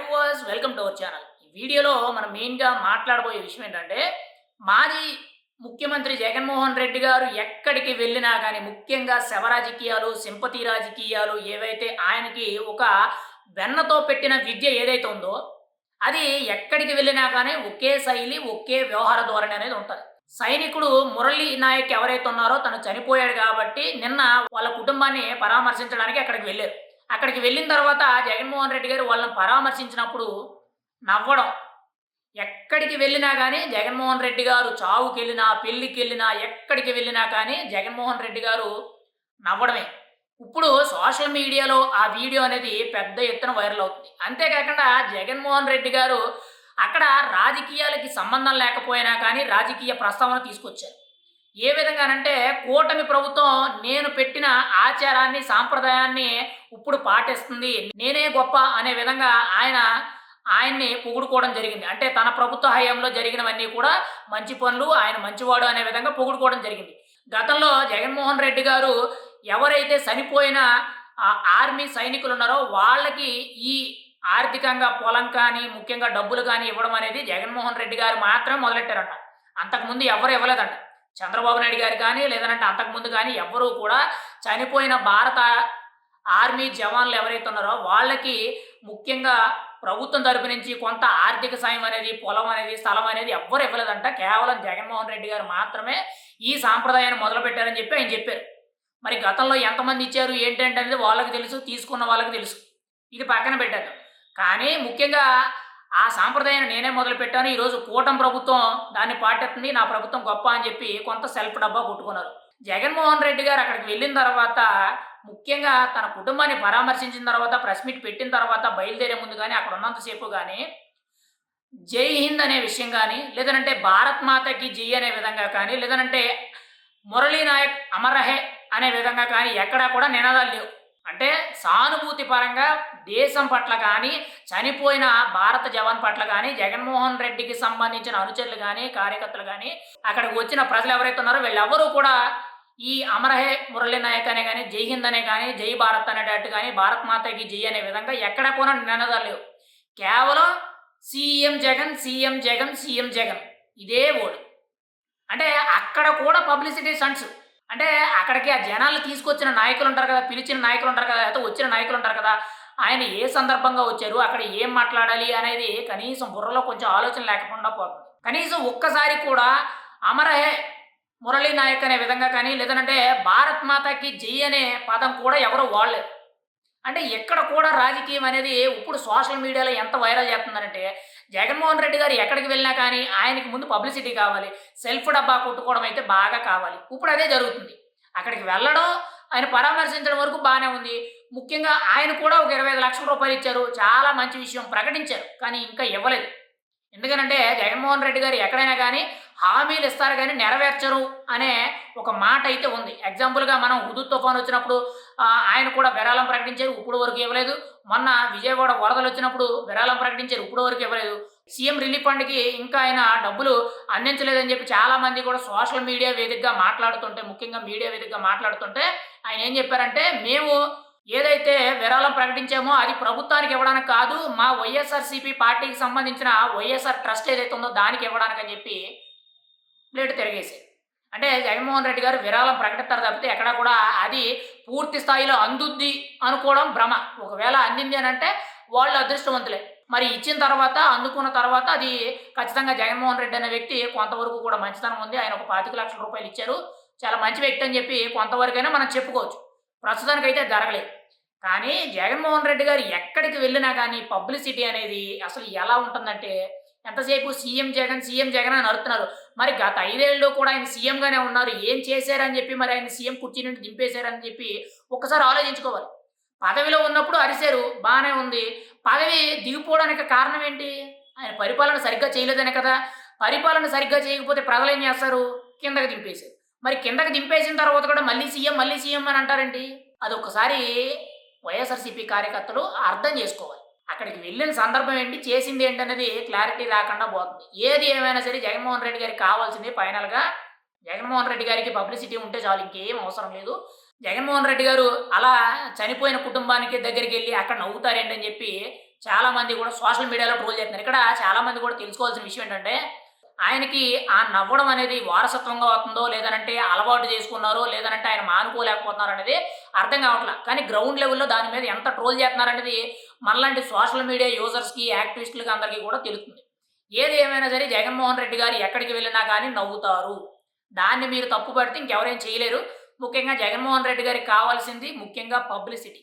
Hi welcome to our channel ఈ వీడియోలో మనం మెయిన్గా మాట్లాడబోయే విషయం ఏంటంటే మాజీ ముఖ్యమంత్రి జగన్మోహన్ రెడ్డి గారు ఎక్కడికి వెళ్ళినా కానీ ముఖ్యంగా శవ రాజకీయాలు సింపతి రాజకీయాలు ఏవైతే ఆయనకి ఒక వెన్నతో పెట్టిన విద్య ఏదైతే ఉందో అది ఎక్కడికి వెళ్ళినా కానీ ఒకే శైలి ఒకే వ్యవహార ధోరణి అనేది ఉంటుంది. సైనికుడు మురళీ నాయక్ ఎవరైతే ఉన్నారో తను చనిపోయాడు కాబట్టి నిన్న వాళ్ళ కుటుంబాన్ని పరామర్శించడానికి అక్కడికి వెళ్ళారు. అక్కడికి వెళ్ళిన తర్వాత జగన్మోహన్ రెడ్డి గారు వాళ్ళని పరామర్శించినప్పుడు నవ్వడం. ఎక్కడికి వెళ్ళినా కానీ జగన్మోహన్ రెడ్డి గారు చావుకి వెళ్ళినా పెళ్ళికి వెళ్ళినా ఎక్కడికి వెళ్ళినా కానీ జగన్మోహన్ రెడ్డి గారు నవ్వడమే. ఇప్పుడు సోషల్ మీడియాలో ఆ వీడియో అనేది పెద్ద ఎత్తున వైరల్ అవుతుంది. అంతేకాకుండా జగన్మోహన్ రెడ్డి గారు అక్కడ రాజకీయాలకి సంబంధం లేకపోయినా కానీ రాజకీయ ప్రస్తావన తీసుకొచ్చారు. ఏ విధంగానంటే కూటమి ప్రభుత్వం నేను పెట్టిన ఆచారాన్ని సాంప్రదాయాన్ని ఇప్పుడు పాటిస్తుంది. నేనే గొప్ప అనే విధంగా ఆయన ఆయన్ని పొగుడుకోవడం జరిగింది. అంటే తన ప్రభుత్వ హయాంలో జరిగినవన్నీ కూడా మంచి పనులు ఆయన మంచివాడు అనే విధంగా పొగుడుకోవడం జరిగింది. గతంలో జగన్మోహన్ రెడ్డి గారు ఎవరైతే చనిపోయిన ఆర్మీ సైనికులు ఉన్నారో వాళ్ళకి ఈ ఆర్థికంగా పొలం కానీ ముఖ్యంగా డబ్బులు కానీ ఇవ్వడం అనేది జగన్మోహన్ రెడ్డి గారు మాత్రమే మొదలెట్టారంట. అంతకుముందు ఎవరు ఇవ్వలేదంట. చంద్రబాబు నాయుడు గారు కానీ లేదంటే అంతకుముందు కానీ ఎవ్వరూ కూడా చనిపోయిన భారత ఆర్మీ జవాన్లు ఎవరైతే ఉన్నారో వాళ్ళకి ముఖ్యంగా ప్రభుత్వం తరపు నుంచి కొంత ఆర్థిక సాయం అనేది పొలం అనేది స్థలం అనేది ఎవ్వరు ఇవ్వలేదంట. కేవలం జగన్మోహన్ రెడ్డి గారు మాత్రమే ఈ సాంప్రదాయాన్ని మొదలుపెట్టారని చెప్పి ఆయన చెప్పారు. మరి గతంలో ఎంతమంది ఇచ్చారు ఏంటంటే అనేది వాళ్ళకి తెలుసు తీసుకున్న వాళ్ళకి తెలుసు. ఇది పక్కన పెట్టారు కానీ ముఖ్యంగా ఆ సాంప్రదాయాన్ని నేనే మొదలుపెట్టాను. ఈరోజు కూటమి ప్రభుత్వం దాన్ని పాటెత్తుంది నా ప్రభుత్వం గొప్ప అని చెప్పి కొంత సెల్ఫ్ డబ్బా కొట్టుకున్నారు. జగన్మోహన్ రెడ్డి గారు అక్కడికి వెళ్ళిన తర్వాత ముఖ్యంగా తన కుటుంబాన్ని పరామర్శించిన తర్వాత ప్రెస్ మీట్ పెట్టిన తర్వాత బయలుదేరే ముందు కానీ అక్కడ ఉన్నంతసేపు కానీ జై హింద్ అనే విషయం కానీ లేదంటే భారత్ మాతకి జై అనే విధంగా కానీ లేదంటే మురళీ నాయక్ అమరహే అనే విధంగా కానీ ఎక్కడా కూడా నినాదాలు లేవు. అంటే సానుభూతి పరంగా దేశం పట్ల కానీ చనిపోయిన భారత జవాన్ పట్ల కానీ జగన్మోహన్ రెడ్డికి సంబంధించిన అనుచరులు కానీ కార్యకర్తలు కానీ అక్కడికి వచ్చిన ప్రజలు ఎవరైతే ఉన్నారో వీళ్ళెవరూ కూడా ఈ అమరహే మురళీ నాయక్ అనే కానీ జై హింద్ అనే కానీ జై భారత్ అనేటట్టు కానీ భారత్ మాతకి జై అనే విధంగా ఎక్కడ కూడా నినదలేవు. కేవలం CM Jagan CM Jagan CM Jagan ఇదే ఓడు అంటే అక్కడ కూడా పబ్లిసిటీ సన్స్ అంటే అక్కడికి ఆ జనాలు తీసుకొచ్చిన నాయకులు ఉంటారు కదా పిలిచిన నాయకులు ఉంటారు కదా లేకపోతే వచ్చిన నాయకులు ఉంటారు కదా ఆయన ఏ సందర్భంగా వచ్చారు అక్కడ ఏం మాట్లాడాలి అనేది కనీసం బుర్రలో కొంచెం ఆలోచన లేకుండా పోతుంది కనీసం ఒక్కసారి కూడా అమరహే మురళీ నాయక్ అనే విధంగా కానీ లేదంటే భారత్ మాతకి జై అనే పదం కూడా ఎవరు వాడలేదు. అంటే ఎక్కడ కూడా రాజకీయం అనేది ఇప్పుడు సోషల్ మీడియాలో ఎంత వైరల్ చేస్తుందంటే జగన్మోహన్ రెడ్డి గారు ఎక్కడికి వెళ్ళినా కానీ ఆయనకి ముందు పబ్లిసిటీ కావాలి సెల్ఫ్ డబ్బా కొట్టుకోవడం అయితే బాగా కావాలి. ఇప్పుడు అదే జరుగుతుంది. అక్కడికి వెళ్ళడం ఆయన పరామర్శించడం వరకు బాగానే ఉంది. ముఖ్యంగా ఆయన కూడా ఒక ఇరవై ఐదు లక్షల రూపాయలు ఇచ్చారు. చాలా మంచి విషయం ప్రకటించారు. కానీ ఇంకా ఇవ్వలేదు. ఎందుకనంటే జగన్మోహన్ రెడ్డి గారు ఎక్కడైనా కానీ హామీలు ఇస్తారు కానీ నెరవేర్చరు అనే ఒక మాట అయితే ఉంది. ఎగ్జాంపుల్గా మనం హుదు తుఫాన్ వచ్చినప్పుడు ఆయన కూడా విరాళం ప్రకటించారు ఇప్పుడు వరకు ఇవ్వలేదు. మొన్న విజయవాడ వరదలు వచ్చినప్పుడు విరాళం ప్రకటించారు ఇప్పుడు వరకు ఇవ్వలేదు. సీఎం రిలీఫ్ ఫండ్కి ఇంకా ఆయన డబ్బులు అందించలేదని చెప్పి చాలా మంది కూడా సోషల్ మీడియా వేదికగా మాట్లాడుతుంటే ముఖ్యంగా మీడియా వేదికగా మాట్లాడుతుంటే ఆయన ఏం చెప్పారంటే మేము ఏదైతే విరాళం ప్రకటించామో అది ప్రభుత్వానికి ఇవ్వడానికి కాదు మా వైఎస్ఆర్సీపీ పార్టీకి సంబంధించిన వైఎస్ఆర్ ట్రస్ట్ ఏదైతే ఉందో దానికి ఇవ్వడానికి అని చెప్పి ప్లేట్ తిరిగేసారు అంటే జగన్మోహన్ రెడ్డి గారు విరాళం ప్రకటిస్తారు తప్పితే ఎక్కడా కూడా అది పూర్తి స్థాయిలో అందుద్ది అనుకోవడం భ్రమ. ఒకవేళ అందింది అని అంటే వాళ్ళు అదృష్టవంతులే. మరి ఇచ్చిన తర్వాత అందుకున్న తర్వాత అది ఖచ్చితంగా జగన్మోహన్ రెడ్డి అనే వ్యక్తి కొంతవరకు కూడా మంచితనం ఉంది. ఆయన ఒక పాతిక లక్షల రూపాయలు ఇచ్చారు. చాలా మంచి వ్యక్తి అని చెప్పి కొంతవరకైనా మనం చెప్పుకోవచ్చు. ప్రస్తుతానికైతే జరగలేదు. కానీ జగన్మోహన్ రెడ్డి గారు ఎక్కడికి వెళ్ళినా కానీ పబ్లిసిటీ అనేది అసలు ఎలా ఉంటుందంటే ఎంతసేపు సీఎం జగన్ సీఎం జగన్ అని అరుతున్నారు. మరి గత ఐదేళ్ళలో కూడా ఆయన సీఎంగానే ఉన్నారు. ఏం చేశారని చెప్పి మరి ఆయన సీఎం కుర్చీ నుండి దింపేశారని చెప్పి ఒక్కసారి ఆలోచించుకోవాలి. పదవిలో ఉన్నప్పుడు అరిశారు బాగానే ఉంది. పదవి దిగిపోవడానికి కారణం ఏంటి? ఆయన పరిపాలన సరిగ్గా చేయలేదనే కదా. పరిపాలన సరిగ్గా చేయకపోతే ప్రజలు ఏం చేస్తారు? కిందకి దింపేశారు. మరి కిందకి దింపేసిన తర్వాత కూడా మళ్ళీ సీఎం మళ్ళీ సీఎం అని అంటారండి అది ఒకసారి వైఎస్ఆర్సీపీ కార్యకర్తలు అర్థం చేసుకోవాలి. అక్కడికి వెళ్ళిన సందర్భం ఏంటి? చేసింది ఏంటనేది క్లారిటీ రాకుండా పోతుంది. ఏది ఏమైనా సరే జగన్మోహన్ రెడ్డి గారికి కావాల్సింది ఫైనల్గా జగన్మోహన్ రెడ్డి గారికి పబ్లిసిటీ ఉంటే చాలు ఇంకేం అవసరం లేదు. జగన్మోహన్ రెడ్డి గారు అలా చనిపోయిన కుటుంబానికి దగ్గరికి వెళ్ళి అక్కడ నవ్వుతారేంటని చెప్పి చాలా మంది కూడా సోషల్ మీడియాలో ట్రోల్ చేస్తున్నారు. ఇక్కడ చాలా మంది కూడా తెలుసుకోవాల్సిన విషయం ఏంటంటే ఆయనకి ఆ నవ్వడం అనేది వారసత్వంగా అవుతుందో లేదనంటే అలవాటు చేసుకున్నారో లేదనంటే ఆయన మానుకోలేకపోతున్నారు అనేది అర్థం కావట్లేదు కానీ గ్రౌండ్ లెవెల్లో దాని మీద ఎంత ట్రోల్ చేస్తున్నారు అనేది మనలాంటి సోషల్ మీడియా యూజర్స్కి యాక్టివిస్టులకి అందరికీ కూడా తెలుస్తుంది. ఏది ఏమైనా సరే జగన్మోహన్ రెడ్డి గారు ఎక్కడికి వెళ్ళినా కానీ నవ్వుతారు. దాన్ని మీరు తప్పు పడితే ఇంకెవరేం చేయలేరు. ముఖ్యంగా జగన్మోహన్ రెడ్డి గారికి కావాల్సింది ముఖ్యంగా పబ్లిసిటీ